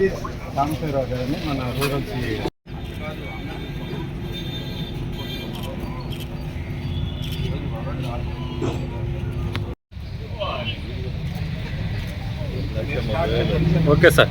జగదీష్ రామశివరావు గారిని మన rural CI okay sir.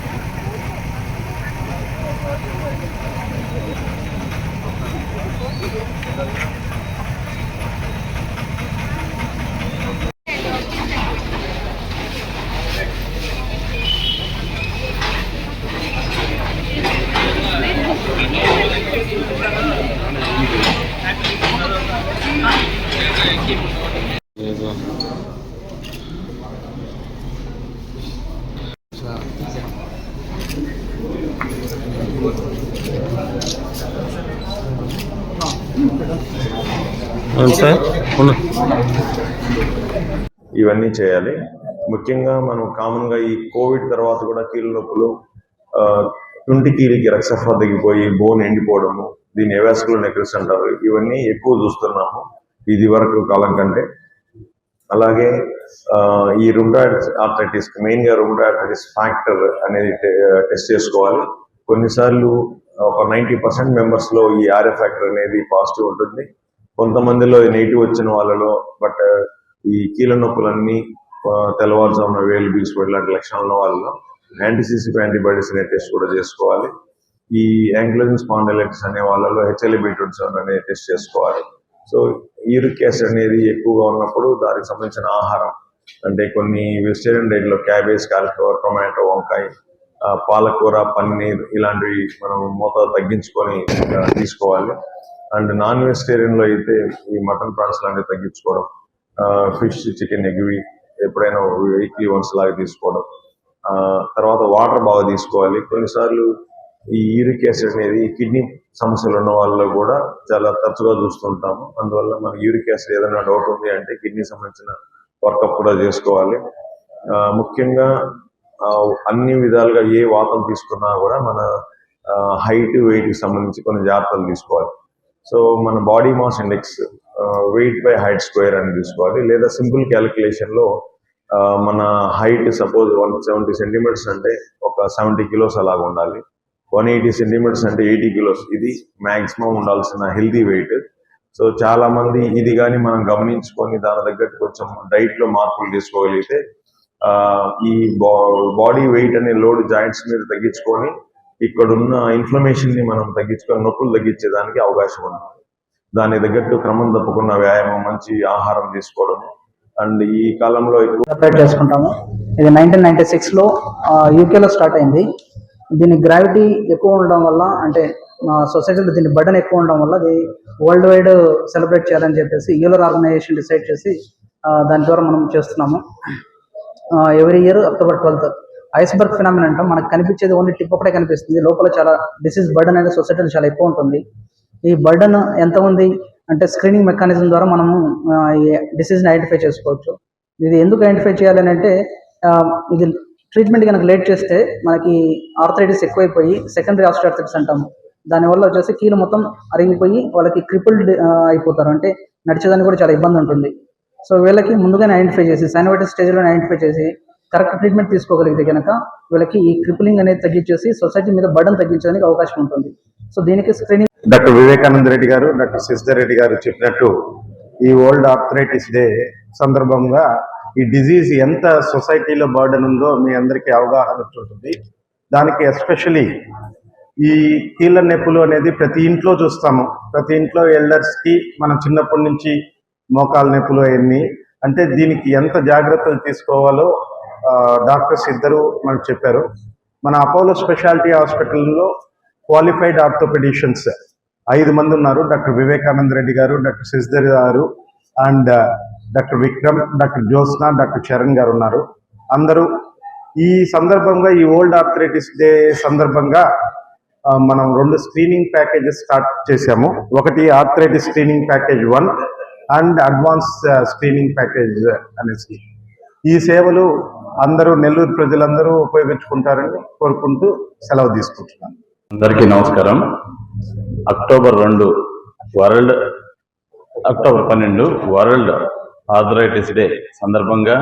చేసి అవును సార్. ఇవన్నీ చేయాలి. ముఖ్యంగా మనం కామన్గా ఈ కోవిడ్ తర్వాత కూడా కీళ్ళ నొప్పులు తుంటి కీలికి రక్తసరఫరా తగ్గిపోయి బోన్ ఎండిపోవడము దీన్ని ఎవాస్కులర్ నెక్రస్ అంటారు. ఇవన్నీ ఎక్కువ చూస్తున్నాము ఇది వరకు కాలం కంటే. అలాగే ఈ రుమ్డాయిడ్ ఆర్థరైటిస్ మెయిన్గా రుమ్డాయిడ్ ఆర్థరైటిస్ ఫ్యాక్టర్ అనేది టెస్ట్ చేసుకోవాలి. కొన్నిసార్లు ఒక నైంటీ పర్సెంట్ మెంబర్స్లో ఈ ఆర్ఎఫ్ ఫ్యాక్టర్ అనేది పాజిటివ్ ఉంటుంది. కొంతమందిలో నెగిటివ్ వచ్చిన వాళ్ళలో బట్ uh, ఈ కీళ్ళ నొప్పులన్నీ తెల్లవారుజామున వేలు బీసుకోవడం ఇలాంటి లక్షణాలు ఉన్న వాళ్ళలో యాంటీసీసీ యాంటీబాడీస్ అనే టెస్ట్ కూడా చేసుకోవాలి. ఈ యాంగ్లోజిన్ స్పాండలైటిస్ అనే వాళ్ళలో హెచ్ఎల్ఏ బీట్రూట్స్ అనే టెస్ట్ చేసుకోవాలి. సో యూరిక్ యాసిడ్ అనేది ఎక్కువగా ఉన్నప్పుడు దానికి సంబంధించిన ఆహారం అంటే కొన్ని వెజిటేరియన్ డైట్లో క్యాబేజ్ కాలిఫ్లవర్ టొమాటో వంకాయ పాలకూర పన్నీర్ ఇలాంటివి మనం మోతాదు తగ్గించుకొని తీసుకోవాలి. అండ్ నాన్ వెజిటేరియన్లో అయితే ఈ మటన్ ప్రాన్స్ లాంటివి తగ్గించుకోవడం ఫిష్ చికెన్ ఎగ్వి ఎప్పుడైనా వీక్లీ వన్స్ లాగా తీసుకోవడం. ఆ, తర్వాత వాటర్ బాగా తీసుకోవాలి. కొన్నిసార్లు ఈ యూరిక్ యాసిడ్ అనేది కిడ్నీ సమస్యలు ఉన్న వాళ్ళలో కూడా చాలా తరచుగా చూస్తుంటాము. అందువల్ల మన యూరిక్ యాసిడ్ ఏదైనా డౌట్ ఉంది అంటే కిడ్నీ సంబంధించిన వర్కప్ కూడా చేసుకోవాలి. ఆ, ముఖ్యంగా అన్ని విధాలుగా ఏ వాతం తీసుకున్నా కూడా మన హైట్ వెయిట్కి సంబంధించి కొన్ని జాగ్రత్తలు తీసుకోవాలి. సో మన body mass index weight by height square అని తీసుకోవాలి. లేదా సింపుల్ క్యాలిక్యులేషన్లో uh, మన height suppose one seventy centimeters అంటే ఒక సెవెంటీ కిలోస్ అలాగ ఉండాలి. వన్ ఎయిటీ సెంటీమీటర్స్ అంటే ఎయిటీ కిలోస్ ఇది మాక్సిమం ఉండాల్సిన హెల్దీ వెయిట్ సో చాలా మంది ఇది కానీ మనం గమనించుకొని దాని తగ్గట్టు కొంచెం డైట్లో మార్పులు తీసుకోగలిగితే ఆ, ఈ బాడీ వెయిట్ అనే లోడ్ జాయింట్స్ మీద తగ్గించుకొని ఇక్కడున్న ఇన్ఫ్లమేషన్ని ఇన్ఫ్లమేషన్ని మనం తగ్గించుకొని నొప్పులు తగ్గించేదానికి అవకాశం ఉంది. దానికి తగ్గట్టు క్రమం తప్పకుండా వ్యాయామం మంచి ఆహారం తీసుకోవడం. అండ్ ఈ కాలంలో ఎక్కువ సెపరేట్ చేసుకుంటాము. ఇది నైన్టీన్ నైన్టీ సిక్స్లో యూకేలో స్టార్ట్ అయింది. దీని గ్రావిటీ ఎక్కువ ఉండడం వల్ల అంటే మా సొసైటీలో దీని బర్డన్ ఎక్కువ ఉండడం వల్ల అది వరల్డ్ వైడ్ సెలబ్రేట్ చేయాలని చెప్పేసి యూలర్ ఆర్గనైజేషన్ డిసైడ్ చేసి దాని ద్వారా మనం చేస్తున్నాము. Every year October twelfth iceberg phenomenon అంటాం మనకు కనిపించేది ఓన్లీ టిప్ ఒకటే కనిపిస్తుంది. లోపల చాలా డిసీజ్ బర్డన్ అనేది సొసైటీలో చాలా ఎక్కువ ఉంటుంది. ఈ బర్డన్ ఎంత ఉంది? అంటే స్క్రీనింగ్ మెకానిజం ద్వారా మనము ఈ డిసీజ్ని ఐడెంటిఫై చేసుకోవచ్చు. ఇది ఎందుకు ఐడెంటిఫై చేయాలని అంటే ఆ, ఇది ట్రీట్మెంట్ కనుక లేట్ చేస్తే మనకి ఆర్థరైటిస్ ఎక్కువైపోయి సెకండరీ ఆస్ట్రార్థరైటిస్ అంటాము. దానివల్ల వచ్చేసి కీలు మొత్తం అరిగిపోయి వాళ్ళకి క్రిపుల్డ్ అయిపోతారు. అంటే నడిచేదానికి కూడా చాలా ఇబ్బంది ఉంటుంది. సో వీళ్ళకి ముందుగానే ఐడెంటిఫై చేసి సైనోవైటిస్ స్టేజ్లో ఐడెంటిఫై చేసి కరెక్ట్ ట్రీట్మెంట్ తీసుకోగలిగితే కనుక వీళ్ళకి ఈ క్రిపులింగ్ అనేది తగ్గించేసి సొసైటీ మీద బర్డన్ తగ్గించడానికి అవకాశం ఉంటుంది. సో దీనికి స్క్రీనింగ్ డాక్టర్ వివేకానంద రెడ్డి గారు డాక్టర్ శశిధర్ రెడ్డి గారు చెప్పినట్టు ఈ వరల్డ్ ఆర్థరైటిస్ డే సందర్భంగా ఈ డిజీజ్ ఎంత సొసైటీలో బర్డన్ ఉందో మీ అందరికీ అవగాహన ఉంటుంది దానికి ఎస్పెషలీ ఈ కీళ్ళ నొప్పులు అనేది ప్రతి ఇంట్లో చూస్తాము. ప్రతి ఇంట్లో ఎల్డర్స్కి మనం చిన్నప్పటి నుంచి మోకాల నొప్పులు అవన్నీ అంటే దీనికి ఎంత జాగ్రత్తలు తీసుకోవాలో డాక్టర్స్ ఇద్దరు మనకు చెప్పారు. మన అపోలో స్పెషాలిటీ హాస్పిటల్లో క్వాలిఫైడ్ ఆర్థోపెడిషియన్స్ ఐదు మంది ఉన్నారు. Doctor Vivekananda Reddy garu doctor Shashidhar garu and doctor Vikram doctor Jyotsna doctor Charan garu ఉన్నారు. అందరూ ఈ సందర్భంగా ఈ ఓల్డ్ ఆర్థరైటిస్ డే సందర్భంగా మనం రెండు స్క్రీనింగ్ ప్యాకేజెస్ స్టార్ట్ చేశాము. ఒకటి arthritis screening package one and advance screening package అనేసి. ఈ సేవలు అందరూ నెల్లూరు ప్రజలందరూ ఉపయోగించుకుంటారని కోరుకుంటూ సెలవు తీసుకుంటున్నాను. అందరికీ నమస్కారం. అక్టోబర్ రెండు వరల్డ్ అక్టోబర్ పన్నెండు వరల్డ్ ఆర్థరైటిస్ డే సందర్భంగా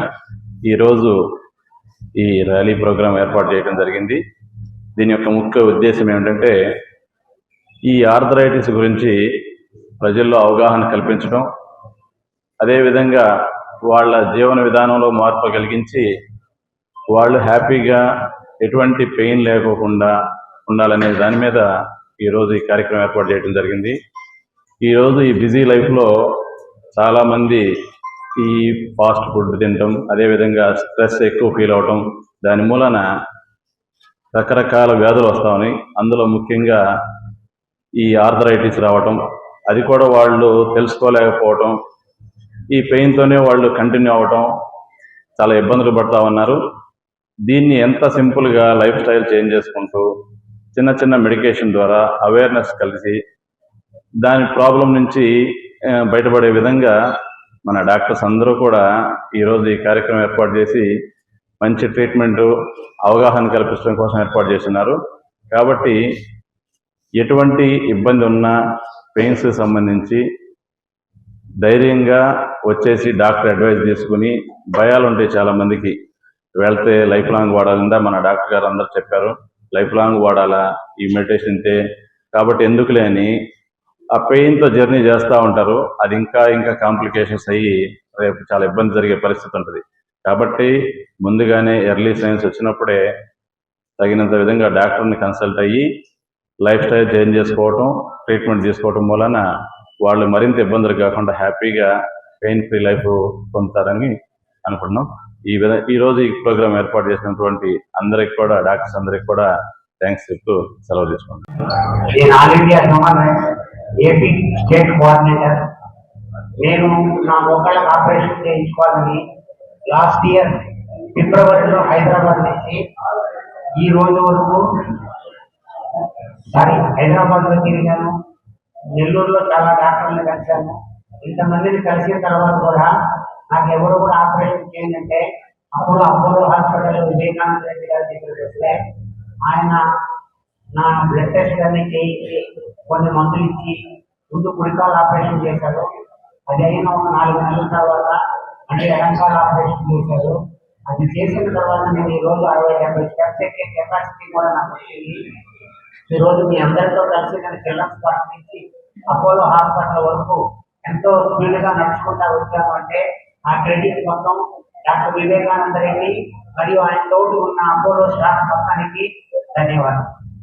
ఈరోజు ఈ ర్యాలీ ప్రోగ్రాం ఏర్పాటు చేయడం జరిగింది. దీని యొక్క ముఖ్య ఉద్దేశం ఏమిటంటే ఈ ఆర్థరైటిస్ గురించి ప్రజల్లో అవగాహన కల్పించడం అదేవిధంగా వాళ్ళ జీవన విధానంలో మార్పు కలిగించి వాళ్ళు హ్యాపీగా ఎటువంటి పెయిన్ లేకోకుండా ఉండాలనే దాని మీద ఈరోజు ఈ కార్యక్రమం ఏర్పాటు చేయడం జరిగింది. ఈరోజు ఈ బిజీ లైఫ్లో చాలామంది ఈ ఫాస్ట్ ఫుడ్ తినటం అదేవిధంగా స్ట్రెస్ ఎక్కువ ఫీల్ అవటం దాని మూలన రకరకాల వ్యాధులు వస్తామని అందులో ముఖ్యంగా ఈ ఆర్థరైటిస్ రావటం అది కూడా వాళ్ళు తెలుసుకోలేకపోవటం ఈ పెయిన్తోనే వాళ్ళు కంటిన్యూ అవ్వటం చాలా ఇబ్బందులు పడతా ఉన్నారు. దీన్ని ఎంత సింపుల్గా లైఫ్ స్టైల్ చేంజ్ చేసుకుంటూ చిన్న చిన్న మెడికేషన్ ద్వారా అవేర్నెస్ కలిసి దాని ప్రాబ్లం నుంచి బయటపడే విధంగా మన డాక్టర్స్ అందరూ కూడా ఈరోజు ఈ కార్యక్రమం ఏర్పాటు చేసి మంచి ట్రీట్మెంట్ అవగాహన కల్పించడం కోసం ఏర్పాటు చేస్తున్నారు. కాబట్టి ఎటువంటి ఇబ్బంది ఉన్నా పెయిన్స్ సంబంధించి ధైర్యంగా వచ్చేసి డాక్టర్ అడ్వైస్ తీసుకుని భయాలు ఉంటాయి చాలామందికి వెళ్తే లైఫ్ లాంగ్ వాడాలందా? మన డాక్టర్ గారు అందరు చెప్పారు. లైఫ్ లాంగ్ వాడాలా? ఈ మెడిటేషన్ కాబట్టి ఎందుకులే అని ఆ పెయిన్తో జర్నీ చేస్తూ ఉంటారు. అది ఇంకా ఇంకా కాంప్లికేషన్స్ అయ్యి రేపు చాలా ఇబ్బంది జరిగే పరిస్థితి ఉంటుంది. కాబట్టి ముందుగానే ఎర్లీ సైన్స్ వచ్చినప్పుడే తగినంత విధంగా డాక్టర్ని కన్సల్ట్ అయ్యి లైఫ్ స్టైల్ చేంజ్ చేసుకోవటం ట్రీట్మెంట్ తీసుకోవటం వలన వాళ్ళు మరింత ఇబ్బందులు కాకుండా హ్యాపీగా పెయిన్ ఫ్రీ లైఫ్ పొందుతారని అనుకున్నాం ఈ విధ ఈ రోజు ఈ ప్రోగ్రామ్ ఏర్పాటు చేసినటువంటి అందరికి కూడా డాక్టర్స్ అందరికి కూడా థ్యాంక్స్ చెప్తూ సెలవు తీసుకుంటాం నేను all India AP state coordinator నేను నా మొక్కలకు ఆపరేషన్ చేయించుకోవాలని లాస్ట్ ఇయర్ ఫిబ్రవరిలో హైదరాబాద్ నుంచి ఈ రోజు వరకు సారీ హైదరాబాద్లో తిరిగాను. నెల్లూరులో చాలా డాక్టర్లను కలిశాను. ఇంతమందిని కలిసిన తర్వాత కూడా నాకు ఎవరు కూడా ఆపరేషన్ చేయండి అప్పుడు అపోలో హాస్పిటల్ వివేకానంద రెడ్డి గారి దగ్గర వస్తే ఆయన నా బ్లడ్ టెస్ట్ అన్ని చేయించి కొన్ని మందులు ఇచ్చి ముందు గుడికాల ఆపరేషన్ చేశారు. అది అయిన ఒక నాలుగు నెలల తర్వాత అంటే ఎడంకాల ఆపరేషన్ చేశారు. అది చేసిన తర్వాత నేను ఈ రోజు అరవై డెబ్బై స్టెప్స్ ఎక్కే కెపాసిటీ కూడా నాకు వచ్చింది. ఈ రోజు మీ అందరితో కలిసి నేను చిల్డ్రన్స్ పార్క్ నుంచి అపోలో హాస్పిటల్ వరకు ఎంతో స్పీడ్గా నడుచుకుంటా వచ్చాము అంటే ఆ క్రెడిట్ మొత్తం డాక్టర్ వివేకానంద రెడ్డి మరియు ఆయన తోటి ఉన్న అపోలో స్టాఫ్ మొత్తానికి ధన్యవాదాలు.